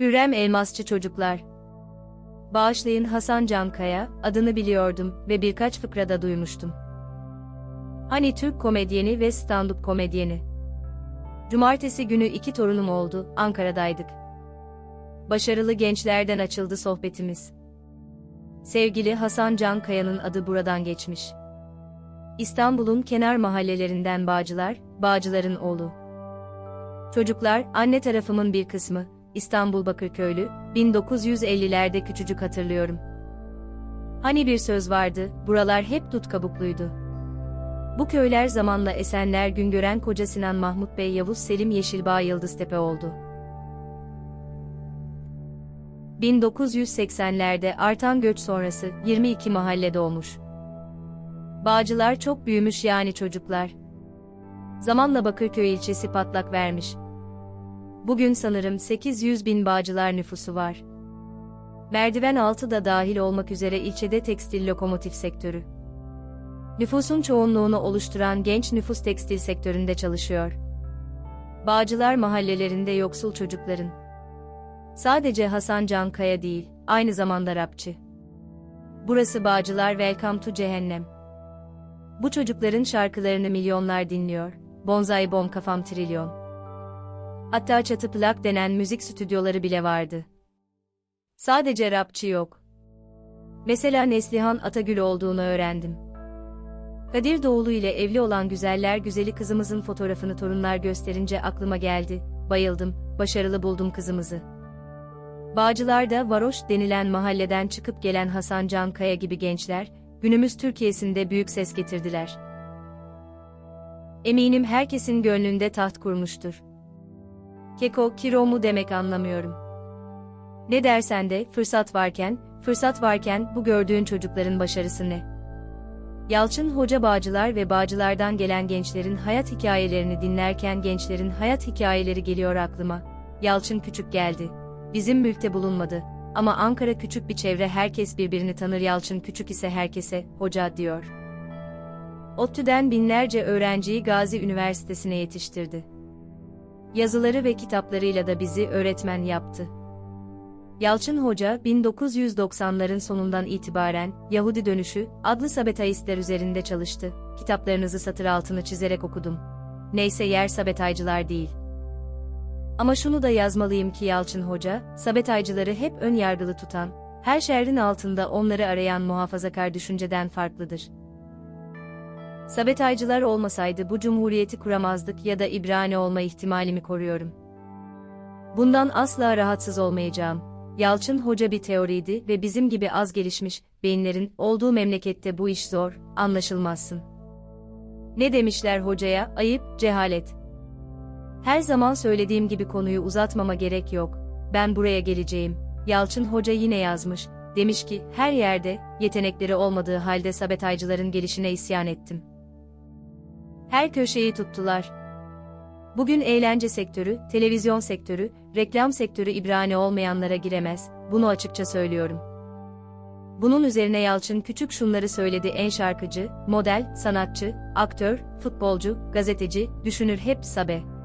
Hürrem Elmasçı Çocuklar Bağışlayın Hasan Cankaya, adını biliyordum ve birkaç fıkrada duymuştum. Hani Türk komedyeni ve stand-up komedyeni. Cumartesi günü iki torunum oldu, Ankara'daydık. Başarılı gençlerden açıldı sohbetimiz. Sevgili Hasan Cankaya'nın adı buradan geçmiş. İstanbul'un kenar mahallelerinden Bağcılar, Bağcılar'ın oğlu. Çocuklar, anne tarafımın bir kısmı, İstanbul Bakırköylü, 1950'lerde küçücük hatırlıyorum. Hani bir söz vardı, buralar hep dut kabukluydu. Bu köyler zamanla Esenler Güngören Koca Sinan Mahmut Bey Yavuz Selim Yeşilbağ Yıldıztepe oldu. 1980'lerde artan göç sonrası 22 mahalle doğmuş. Bağcılar çok büyümüş yani çocuklar. Zamanla Bakırköy ilçesi patlak vermiş. Bugün sanırım 800 bin Bağcılar nüfusu var. Merdiven altı da dahil olmak üzere ilçede tekstil lokomotif sektörü. Nüfusun çoğunluğunu oluşturan genç nüfus tekstil sektöründe çalışıyor. Bağcılar mahallelerinde yoksul çocukların. Sadece Hasan Cankaya değil, aynı zamanda rapçi. Burası Bağcılar Welcome to Cehennem. Bu çocukların şarkılarını milyonlar dinliyor. Bonzai bom kafam trilyon. Hatta çatı plak denen müzik stüdyoları bile vardı. Sadece rapçi yok. Mesela Neslihan Atagül olduğunu öğrendim. Kadir Doğulu ile evli olan güzeller güzeli kızımızın fotoğrafını torunlar gösterince aklıma geldi. Bayıldım, başarılı buldum kızımızı. Bağcılar'da varoş denilen mahalleden çıkıp gelen Hasan Can Kaya gibi gençler, günümüz Türkiye'sinde büyük ses getirdiler. Eminim herkesin gönlünde taht kurmuştur. Keko, kiro mu demek anlamıyorum. Ne dersen de, fırsat varken, fırsat varken bu gördüğün çocukların başarısı ne? Yalçın Hoca Bağcılar ve Bağcılardan gelen gençlerin hayat hikayelerini dinlerken gençlerin hayat hikayeleri geliyor aklıma. Yalçın küçük geldi. Bizim mülkte bulunmadı. Ama Ankara küçük bir çevre herkes birbirini tanır Yalçın küçük ise herkese, hoca diyor. ODTÜ'den binlerce öğrenciyi Gazi Üniversitesi'ne yetiştirdi. Yazıları ve kitaplarıyla da bizi öğretmen yaptı. Yalçın Hoca, 1990'ların sonundan itibaren Yahudi Dönüşü adlı sabetaistler üzerinde çalıştı. Kitaplarınızı satır altını çizerek okudum. Neyse yer sabetaycılar değil. Ama şunu da yazmalıyım ki Yalçın Hoca, sabetaycıları hep ön yargılı tutan, her şerrin altında onları arayan muhafazakar düşünceden farklıdır. Sabetaycılar olmasaydı bu cumhuriyeti kuramazdık ya da İbrani olma ihtimalimi koruyorum. Bundan asla rahatsız olmayacağım. Yalçın Hoca bir teoriydi ve bizim gibi az gelişmiş beyinlerin olduğu memlekette bu iş zor, anlaşılmazsın. Ne demişler hocaya? Ayıp, cehalet. Her zaman söylediğim gibi konuyu uzatmama gerek yok. Ben buraya geleceğim. Yalçın Hoca yine yazmış. Demiş ki, her yerde, yetenekleri olmadığı halde sabetaycıların gelişine isyan ettim. Her köşeyi tuttular. Bugün eğlence sektörü, televizyon sektörü, reklam sektörü İbrani olmayanlara giremez, bunu açıkça söylüyorum. Bunun üzerine Yalçın Küçük şunları söyledi en şarkıcı, model, sanatçı, aktör, futbolcu, gazeteci, düşünür hep Sabe.